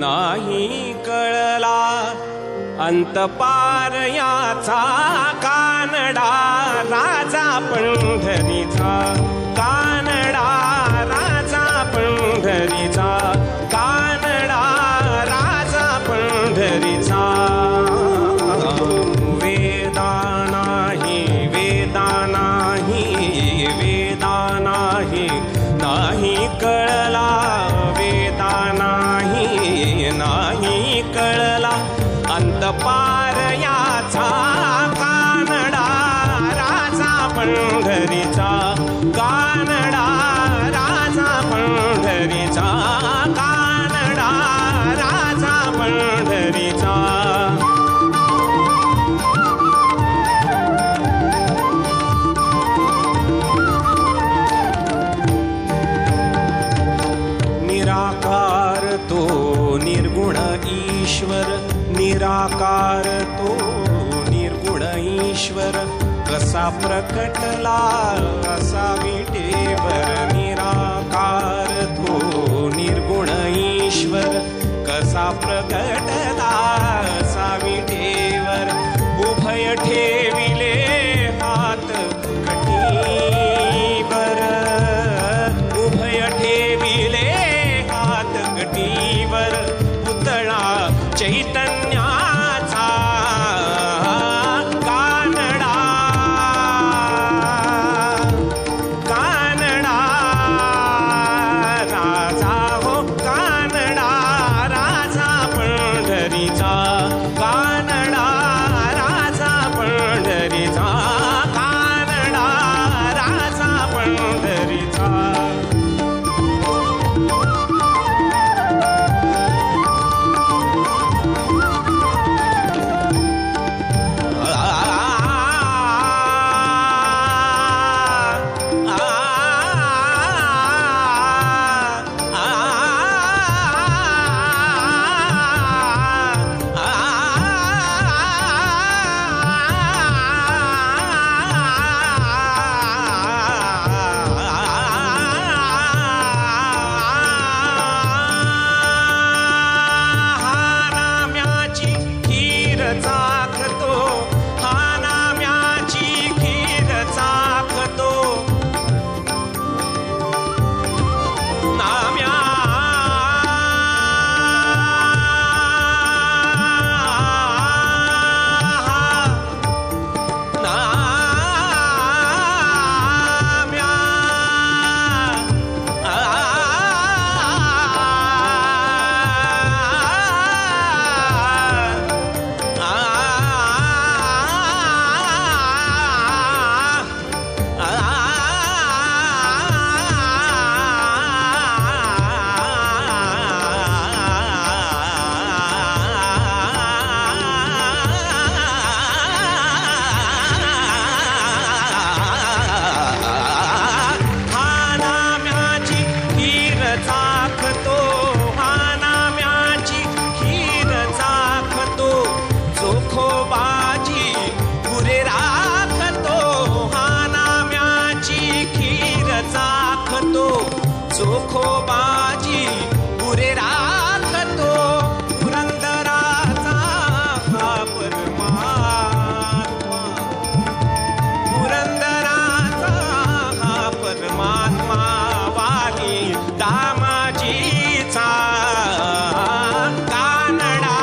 नाही कळला. अंतपार याचा कानडा राजा पंढरीचा कानडा राजा पंढरीचा प्रकटला असा विटे तुकोबाजी पुरे तो पुरंदराचा परमात्मा. पुरंदराचा परमात्मा वाली दामाजीचा कानडा.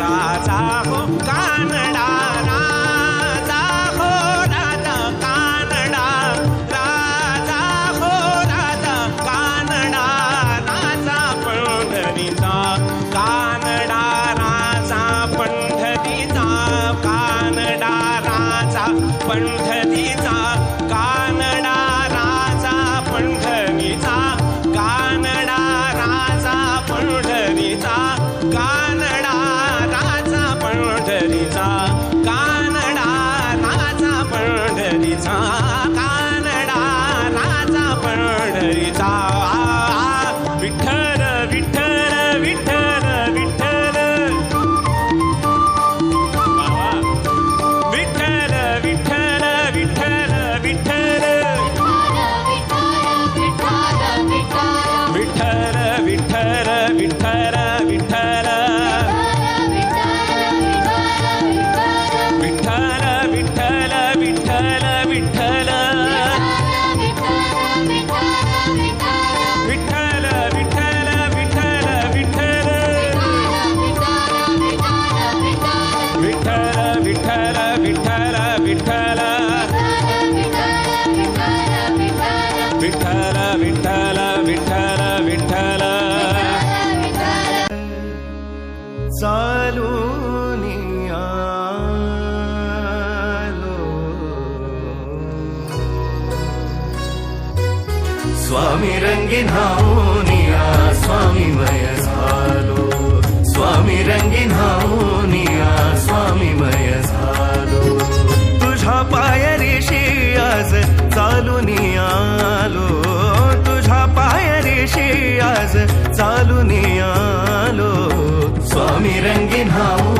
राजा हो कानडा. பண்ட स्वामी रंगीन हाऊनिया स्वामी मय झालो. स्वामी रंगीन हाऊनिया स्वामी मय झालो. तुझ्या पायरीशी आज चालून आलो. तुझ्या पायरीशी आज चालून आलो. स्वामी रंगीन हाऊनिया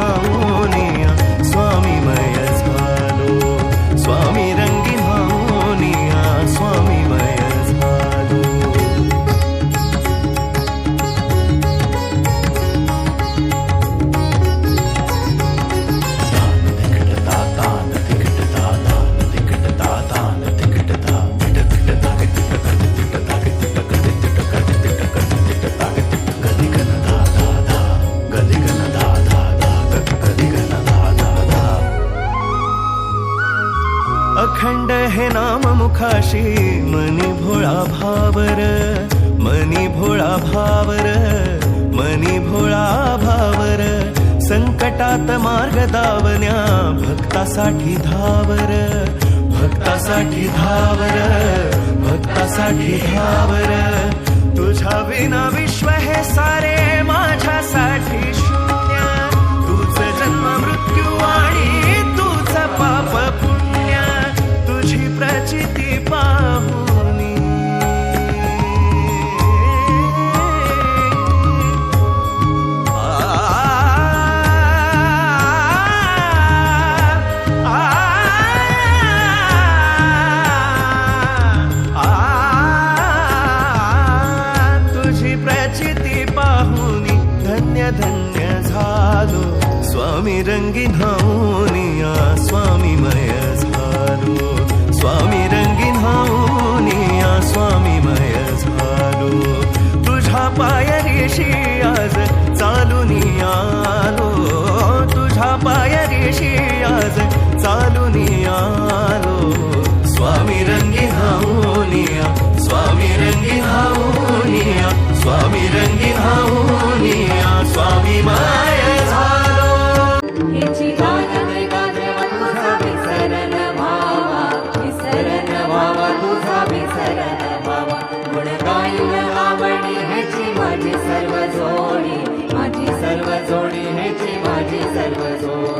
oh. नाम मुखाशी मनी भोळा भावर मनी भोळा भावर मनी भोळा भावर संकटात मार्ग दावण्या भक्तासाठी धावर भक्तासाठी धावर भक्तासाठी धावर. तुझ्या विना विश्व हे सारे माझ्यासाठी शून्य. तुझ जन्म रंगीन हाऊनिया ಸರ್ವದೋ